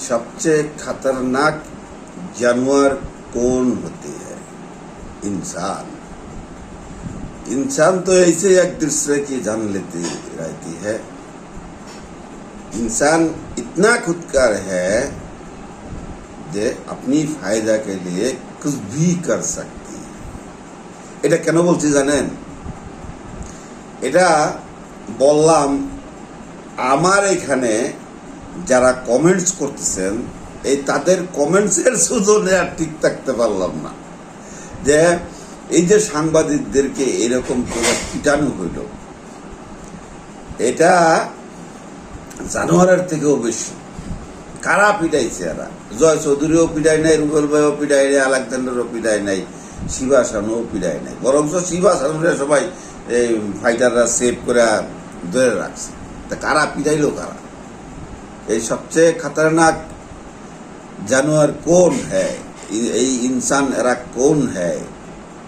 সবচেয়ে खतरनाक जानवर कौन होते हैं इंसान इंसान तो ऐसे एक दूसरे की जान लेती रहती है इंसान इतना खुदकार है যে আপনি ফায়দা के लिए कुछ भी कर सकती है এটা কেন বলছি জানেন এটা বললাম আমার এখানে যারা কমেন্টস করতেছেন, এই তাদের কমেন্টসের সুযোগে আর ঠিক থাকতে পারলাম না। যে এই যে সাংবাদিকদেরকে এরকম করে পিটানো হইল, এটা জানোয়ারের থেকেও বেশি। কারা পিটাইছে এরা? জয় চৌধুরীও পিটাই নাই, রুবেল ভাইও পিটাই নাই, আলেকজান্ডারও পিটাই নাই, শিবা শানুও পিটাই নাই। বরঞ্চ শিবাসানুরে সবাই এই ফাইটাররা সেভ করে ধরে রাখছে। তা কারা পিটাইলো কারা? এই সবচেয়ে খতরনাক জানোয়ার কোন হ্যায়? এই ইনসান এরা কোন হ্যায়?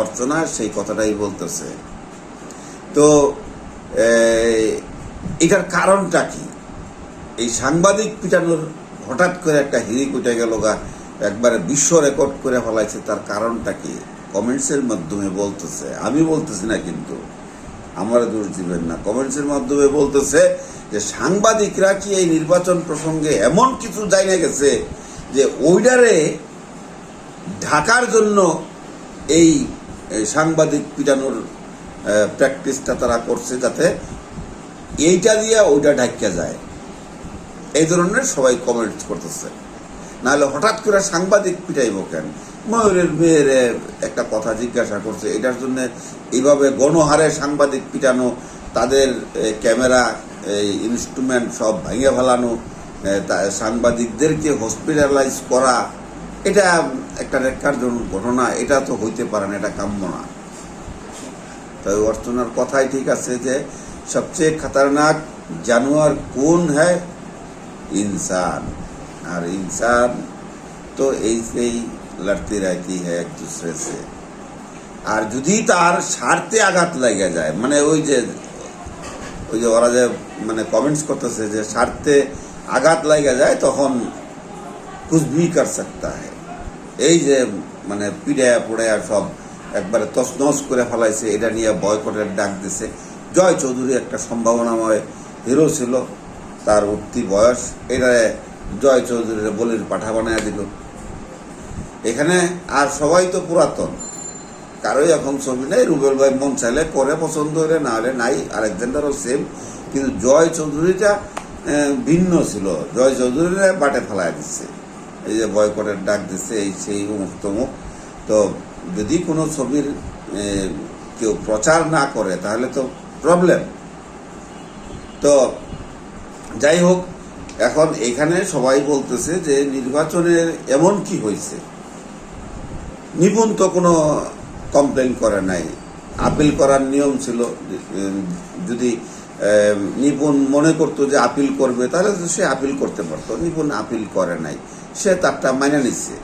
অর্চনা সেই কথাটাই বলতেছে। তো এটার কারণটা কি? এই সাংবাদিক পিটানোর হঠাৎ করে একটা হিরিক উঠে গেল গা, একবারে বিশ্ব রেকর্ড করে ফেলাইছে, তার কারণটা কি? কমেন্টসের মাধ্যমে বলতেছে। আমি বলতেছি না কিন্তু। আমার দোষ দিবেন না। কমেন্টসের মাধ্যমে বলতেছে যে সাংবাদিকরা কি এই নির্বাচন প্রসঙ্গে এমন কিছু জানা গেছে যে ওইটারে ঢাকার জন্য এই সাংবাদিক পিটানোর প্র্যাকটিসটা তারা করছে যাতে এইটা দিয়ে ওইটা ঢাকিয়া যায়। এই ধরনের সবাই কমেন্ট করতেছে। নাহলে হঠাৎ করে সাংবাদিক পিটাইব কেন? ময়ূরের মেয়ের একটা কথা জিজ্ঞাসা করছে, এটার জন্য এইভাবে গণহারে সাংবাদিক পিটানো, তাদের ক্যামেরা ইনস্ট্রুমেন্ট সব ভেঙে ফেলানো সাংবাদিকদেরকে হসপিটালাইজ করা, এটা একটা রেখারজনক ঘটনা, এটা তো হইতে পারে না, এটা কাম্য না। তাই অর্চনার কথাই ঠিক আছে যে, সবচেয়ে খতরনাক জানোয়ার কোন হ্যায় ইনসান। আর ইনসান তো এই সেই लड़ती रहती है एक दूसरे से আর যদি তার স্বার্থে আঘাত লেগে যায় মানে ওই যে ওই যে ওরা যে মানে কমেন্টস করতেছে যে স্বার্থে আঘাত লেগে যায় তখন কুচবি কর সকতা হ্যায় এই যে মানে পিড়ায়া পোড়ায়া সব একবারে তসনস করে ফেলাইছে এটা নিয়ে বয়কটের ডাক দিছে জয় চৌধুরী একটা সম্ভাবনাময় হিরো ছিল তার উঠতি বয়স এটা জয় চৌধুরীর বলির পাঠা বানায় দিল এখানে আর সবাই তো পুরাতন। কারোই এখন ছবি নেই। রুবেল ভাই মন চাইলে করে, পছন্দ হলে, না হলে নাই। আলেকজান্ডারও সেম কিন্তু জয় চৌধুরীটা ভিন্ন ছিল। জয় চৌধুরীরা বাটে ফেলায় দিচ্ছে এই যে বয়কটের ডাক দিচ্ছে এই সেই অমুক তমুক। তো যদি কোনো ছবির কেউ প্রচার না করে, তাহলে তো প্রবলেম তো যাই হোক, এখন এখানে সবাই বলতেছে যে নির্বাচনের এমন কি হয়েছে নিপুণ তো কোনো কমপ্লেন করে নাই। আপিল করার নিয়ম ছিল। যদি নিপুণ মনে করতো যে আপিল করবে, তাহলে তো সে আপিল করতে পারতো। নিপুণ আপিল করে নাই। সে তারটা মাইনে নিচ্ছে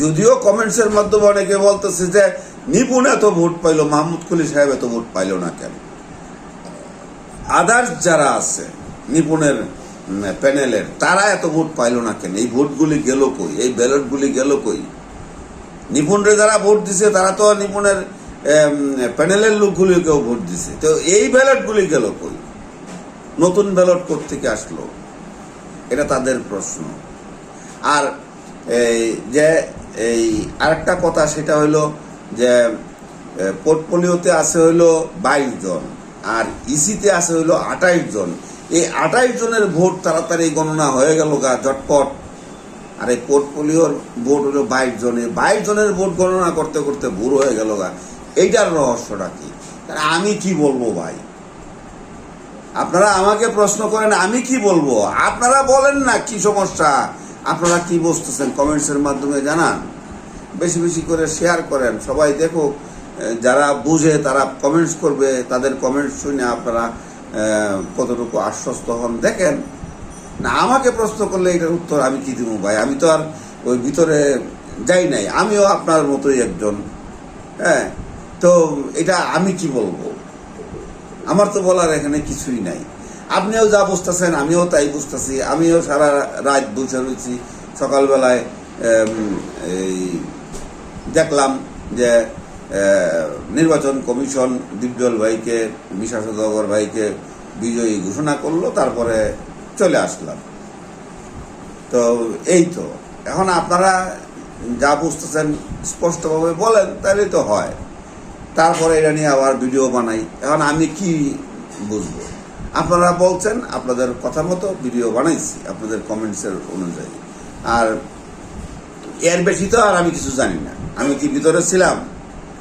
যদিও কমেন্টসের মাধ্যমে অনেকে বলতেছে যে নিপুণ এত ভোট পাইলো, মাহমুদ কুলি সাহেব এত ভোট পাইলো না কেন? আদার্স যারা আছে নিপুণের প্যানেলের তারা এত ভোট পাইলো না কেন? এই ভোটগুলি গেল কই? এই ব্যালটগুলি গেল কই? নিপুণরে যারা ভোট দিছে, তারা তো নিপুণের প্যানেলের লোকগুলিকেও ভোট দিছে। তো এই ব্যালটগুলি গেল কই? নতুন ব্যালট থেকে আসলো? এটা তাদের প্রশ্ন। আর এই যে, এই আরেকটা কথা, সেটা হলো যে পোর্টফোলিওতে আছে হইল বাইশ জন, আর ইসিতে আছে হইল আঠাইশ জন। এই আঠাইশ জনের ভোট তাড়াতাড়ি গণনা হয়ে গেল গা, ঝটপট। আর এই পোর্টফোলিওর ভোট হলো বাইশ জনের বাইশ জনের ভোট গণনা করতে করতে ভুল হয়ে গেল গা। এইটার রহস্যটা কি? আমি কি বলব ভাই? আপনারা আমাকে প্রশ্ন করেন আমি কি বলব? আপনারা বলেন না কি সমস্যা? আপনারা কি বুঝতেছেন কমেন্টসের মাধ্যমে জানান। বেশি বেশি করে শেয়ার করেন। সবাই দেখুক এ, যারা বুঝে তারা কমেন্টস করবে। তাদের কমেন্টস শুনে আপনারা কতটুকু আশ্বস্ত হন। দেখেন না, আমাকে প্রশ্ন করলে এটার উত্তর আমি কি দিব ভাই? আমি তো আর ওই ভিতরে যাই নাই। আমিও আপনার মতোই একজন। হ্যাঁ তো এটা আমি কি বলব? আমার তো বলার এখানে কিছুই নাই। আপনিও যা বুঝতেছেন, আমিও তাই বুঝতেছি। আমিও সারা রাত বসে রয়েছি। সকালবেলায় এই দেখলাম যে নির্বাচন কমিশন দিব্যল ভাইকে মিশা ভাইকে বিজয়ী ঘোষণা করল। তারপরে চলে আসলাম। তো এই তো। এখন আপনারা যা বুঝতেছেন স্পষ্টভাবে বলেন তাহলেই তো হয়। তারপরে এটা নিয়ে আবার ভিডিও বানাই। এখন আমি কি বুঝব? আপনারা বলছেন, আপনাদের কথা মতো ভিডিও বানাইছি, আপনাদের কমেন্টসের অনুযায়ী। আর এর বেশি তো আর আমি কিছু জানি না। আমি কি ভিতরে ছিলাম?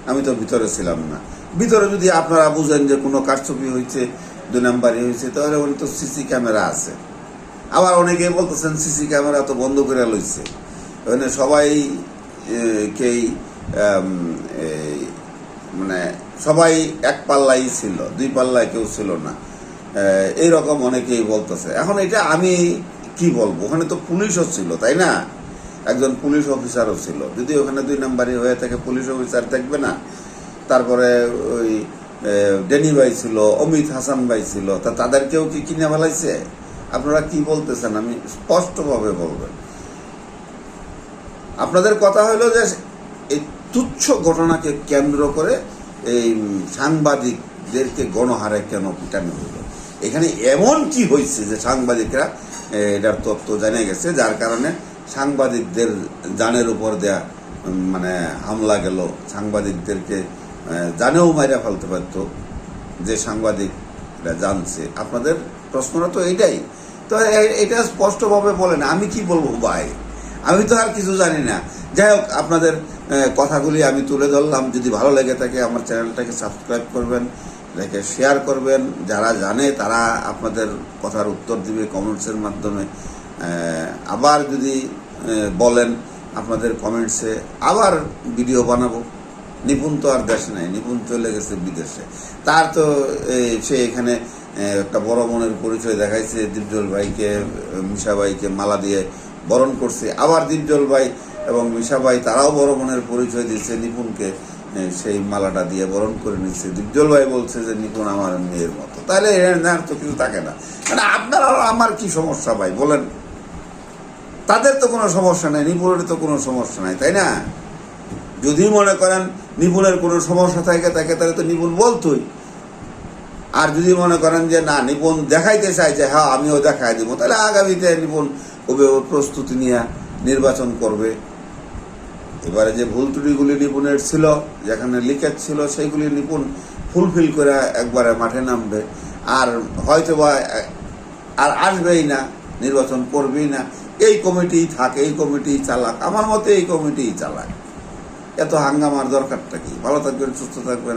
আমি তো ভিতরে ছিলাম না। ভিতরে যদি আপনারা বুঝেন যে কোনো কারচুপি হয়েছে, দুই নাম্বারই হয়েছে, তাহলে ওখানে তো সিসি ক্যামেরা আছে। আবার অনেকে বলতেছেন, সিসি ক্যামেরা তো বন্ধ করে লইছে। ওখানে সবাই কেই মানে সবাই এক পাল্লাই ছিল, দুই পাল্লায় কেউ ছিল না। এইরকম অনেকেই বলতেছে। এখন এটা আমি কি বলব? ওখানে তো পুলিশও ছিল, তাই না? একজন পুলিশ অফিসারও ছিল। যদি ওখানে দুই নাম্বারই হয়ে থাকে, পুলিশ অফিসার থাকবে না। তারপরে ওই ডেনি ভাই ছিল, অমিত হাসান ভাই ছিল, তা তাদেরকেও কি কিনে ফেলাইছে? আপনারা কি বলতেছেন? আমি স্পষ্টভাবে বলবেন আপনাদের কথা হলো যে, এই তুচ্ছ ঘটনাকে কেন্দ্র করে এই সাংবাদিকদেরকে গণহারে কেন পিটানো হলো? এখানে এমন কি হয়েছে যে সাংবাদিকরা এটার তথ্য জানে গেছে, যার কারণে সাংবাদিকদের জানের উপর দেয়া মানে হামলা গেল। সাংবাদিকদেরকে জানেও মাইরা ফেলতে পারত যে সাংবাদিকরা জানছে। আপনাদের প্রশ্নটা তো এইটাই। তো এটা স্পষ্টভাবে বলেন আমি কি বলব ভাই? আমি তো আর কিছু জানি না। যাই হোক, আপনাদের কথাগুলি আমি তুলে ধরলাম। যদি ভালো লেগে থাকে, আমার চ্যানেলটাকে সাবস্ক্রাইব করবেন রেখে শেয়ার করবেন। যারা জানে, তারা আপনাদের কথার উত্তর দিবে কমেন্টসের মাধ্যমে। আবার যদি বলেন, আপনাদের কমেন্টসে আবার ভিডিও বানাবো। নিপুণ তো আর দেশে নাই, নিপুণ চলে গেছে বিদেশে। তার তো সে এখানে একটা বড় মনের পরিচয় দেখাইছে, দীপজল ভাইকে মিশা ভাইকে মালা দিয়ে বরণ করছে। আবার দীপজল ভাই এবং মিশা ভাই, তারাও বড় মনের পরিচয় দিচ্ছে নিপুণকে সেই মালাটা দিয়ে বরণ করে নিচ্ছে। দীপজল ভাই বলছে যে, নিপুণ আমার মেয়ের মতো। তাহলে এর তো কিছু থাকে না। মানে আপনার আমার কি সমস্যা ভাই, বলেন। তাদের তো কোনো সমস্যা নাই, নিপুণের তো কোনো সমস্যা নাই, তাই না? যদি মনে করেন নিপুণের কোনো সমস্যা থাকে, তাকে তাহলে তো নিপুণ বলতোই। আর যদি মনে করেন যে, না, নিপুণ দেখাইতে চাই যে হ্যাঁ আমিও দেখাই দিব, তাহলে আগামীতে নিপুণ প্রস্তুতি নিয়ে নির্বাচন করবে। এবারে যে ভুল ত্রুটিগুলি নিপুণের ছিল, যেখানে লিকেজ ছিল, সেইগুলি নিপুণ ফুলফিল করে একবারে মাঠে নামবে। আর হয়তো বা, আর আসবেই না, নির্বাচন করবেই না। এই কমিটি থাকে, এই কমিটি চালাক। আমার মতে এই কমিটিই চালাক। এত হাঙ্গামার দরকারটা কি? ভালো থাকবেন সুস্থ থাকবেন।